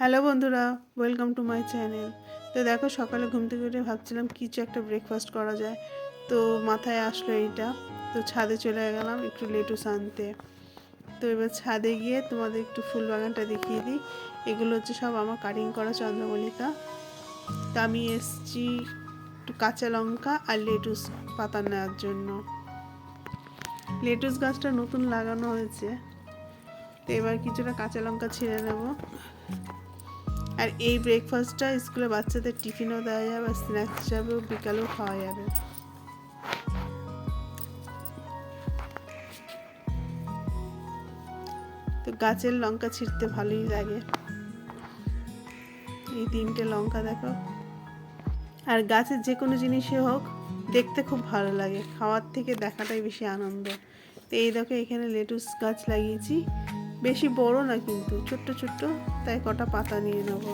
Hello বন্ধুরা welcome to my channel তো দেখো, সকালে ঘুম থেকে উঠে ভাবছিলাম কিছু একটা ব্রেকফাস্ট করা যায়। তো মাথায় আসলো এইটা। তো ছাদে চলে গেলাম একটু লেটুস আনতে। তো এবার ছাদে গিয়ে তোমাদের একটু ফুল বাগানটা দেখিয়ে দিই। এগুলো হচ্ছে সব আমার কাটিং করা চন্দ্রমল্লিকা। তা আমি এসছি একটু কাঁচা লঙ্কা আর লেটুস পাতা নেওয়ার জন্য। লেটুস গাছটা নতুন লাগানো হয়েছে। তো এবার কিছুটা কাঁচা লঙ্কা ছিঁড়ে নেব। আর এই ব্রেকফাস্টটা স্কুলে বাচ্চাদের টিফিনও দেওয়া যাবে, আর স্ন্যাক্স হিসাবেও বিকালেও খাওয়া যাবে। তো গাছের লঙ্কা ছিঁড়তে ভালোই লাগে। এই তিনটে লঙ্কা দেখো। আর গাছের যে কোনো জিনিসই হোক, দেখতে খুব ভালো লাগে। খাওয়ার থেকে দেখাটাই বেশি আনন্দ। তো এই দেখো, এখানে লেটুস গাছ লাগিয়েছি। বেশি বড় না কিন্তু, ছোট্ট ছোট্ট, তাই কটা পাতা নিয়ে নেব।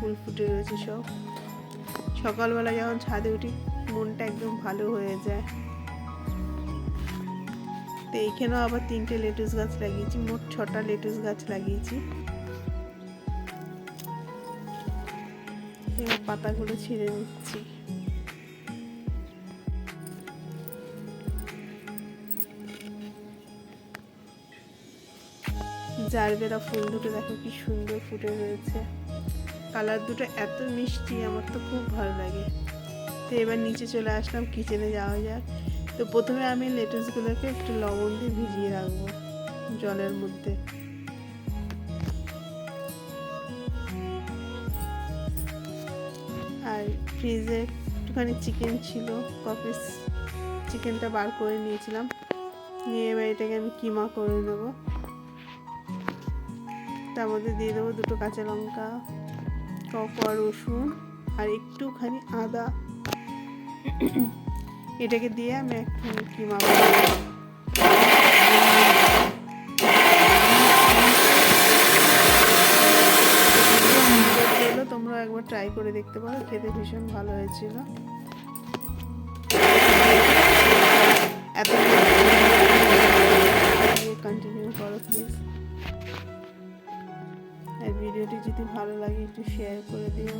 ফুল ফুটে রয়েছে সব। সকালবেলা যখন ছাদে উঠি, মনটা একদম ভালো হয়ে যায়। তো এইখানেও আবার তিনটে লেটুস গাছ লাগিয়েছি, মোট ছটা লেটুস গাছ লাগিয়েছি। এবার পাতাগুলো ছিঁড়ে নিচ্ছি। জারবেরা ফুল দুটো দেখো কি সুন্দর ফুটে রয়েছে। কালার দুটো এত মিষ্টি, আমার তো খুব ভালো লাগে। তো এবার নিচে চলে আসলাম কিচেনে যাওয়া যাক। তো প্রথমে আমি লেটুসগুলোকে একটু লবণ দিয়ে ভিজিয়ে রাখব জলের মধ্যে। আর ফ্রিজে একটুখানি চিকেন ছিল কপিস চিকেনটা বার করে নিয়েছিলাম। নিয়ে এবার এটাকে আমি কিমা করে নেব। তার মধ্যে দিয়ে দেবো দুটো কাঁচা লঙ্কা কপা রসুন, আর একটুখানি আদা। এটাকে দিয়ে আমি একটু কিমা তোমরা একবার ট্রাই করে দেখতে পারো, খেতে ভীষণ ভালো হয়েছিল। এত কন্টিনিউ করো প্লিজ ভিডিওটি যদি ভালো লাগে, একটু শেয়ার করে দিও,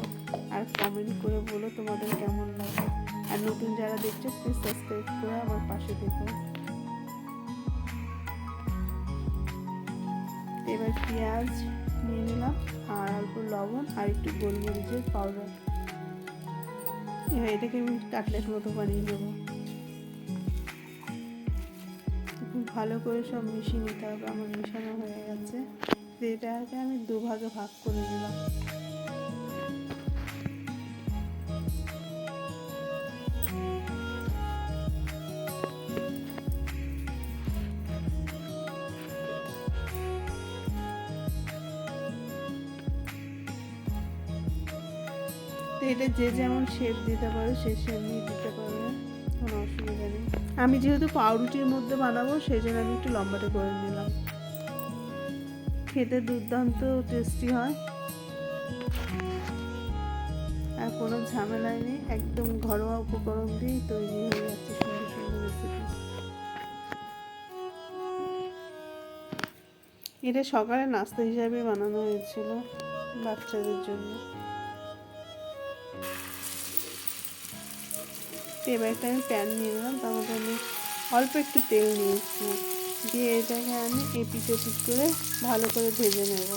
আর কমেন্ট করে বলো তোমাদের কেমন লাগে। আর নতুন যারা দেখছ প্লিজ সাবস্ক্রাইব করে আমার পাশে দেখো এবার পেঁয়াজ নিয়ে নিলাম, আর অল্প লবণ, আর একটু গোলমরিচের পাউডার এবার এটাকে আমি কাটলেট মতো বানিয়ে নেব। খুব ভালো করে সব মিশিয়ে নিতে হবে, আমার মেশানো হয়ে গেছে। এটাকে আমি দুভাগে ভাগ করে দিলাম এটা যে যেমন শেপ দিতে পারো, সে শেপ নিয়ে দিতে পারবে কোনো অসুবিধা নেই। আমি যেহেতু পাউরুটির মধ্যে বানাবো, সেই জন্য আমি একটু লম্বাটে করে নিলাম। খেতে দুর্দান্ত টেস্টি হয়। আর কোনো ঝামেলাই নেই, একদম ঘরোয়া উপকরণ দিয়েই তৈরি হয়ে যাচ্ছে সুন্দর সুন্দর রেসিপি এটা সকালে নাস্তা হিসাবে বানানো হয়েছিল বাচ্চাদের জন্য। এবার একটা আমি প্যান নিয়ে নিলাম তার মধ্যে আমি অল্প একটু তেল নিয়েছি। দিয়ে এটাকে আমি এপিট ওপিট করে ভালো করে ভেজে নেব।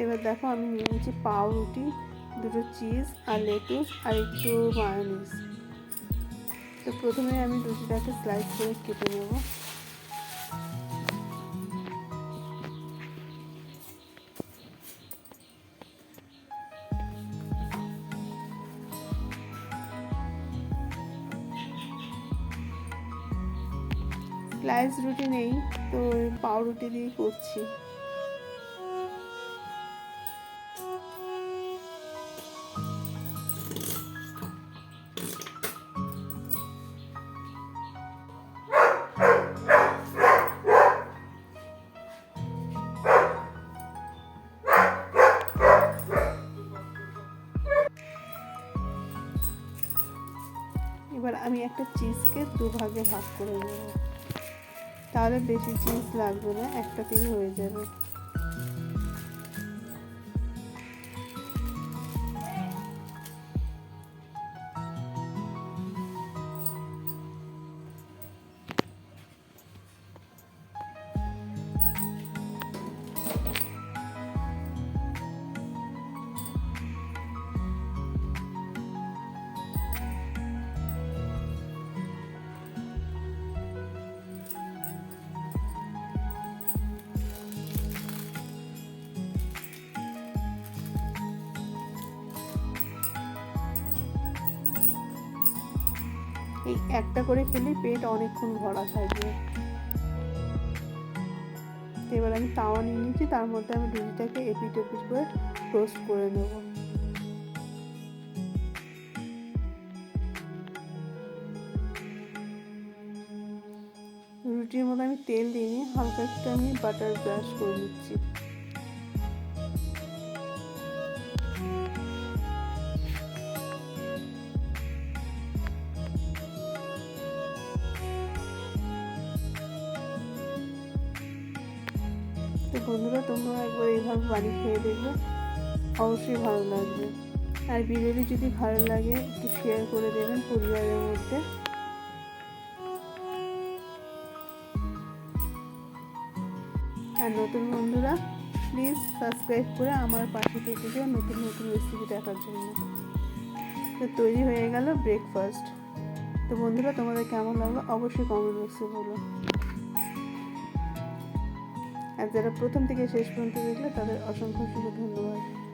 এবার দেখো আমি নিয়ে নিয়েছি পাউরুটি। দুটো চিজ আর লেটুস আর একটু মায়োনিজ তো প্রথমে আমি রুটিটাকে স্লাইস করে কেটে নেব। স্লাইস রুটি নেই, তো পাউরুটি দিয়ে করছি। এবার আমি একটা চিজকে দুভাগে ভাগ করে নেব। তাহলে বেশি চিজ লাগবে না, একটাতেই হয়ে যাবে। এই একটা করে খেলে পেট অনেকক্ষণ ভরা থাকবে এবার আমি তাওয়া নিয়ে নিচ্ছি, তার মধ্যে আমি রুটিটাকে এপিট এপিট করে রোস্ট করে নেব। রুটির মধ্যে আমি তেল দিইনি হালকা একটু আমি বাটার ব্রাশ করে নিচ্ছি। তো বন্ধুরা, তোমরা একবার এইভাবে বাড়ি খেয়ে দেখবে। অবশ্যই ভালো লাগবে। আর ভিডিওটি যদি ভালো লাগে, একটু শেয়ার করে দেবেন পরিবারের মধ্যে। আর নতুন বন্ধুরা প্লিজ সাবস্ক্রাইব করে আমার পাশে থেকে যাও নতুন নতুন রেসিপি দেখার জন্য। তো তৈরি হয়ে গেল ব্রেকফাস্ট তো বন্ধুরা, তোমাদের কেমন লাগল? অবশ্যই কমেন্ট বক্সে বলো। আর যারা প্রথম থেকে শেষ পর্যন্ত দেখলে তাদের অসংখ্য শুভ ধন্যবাদ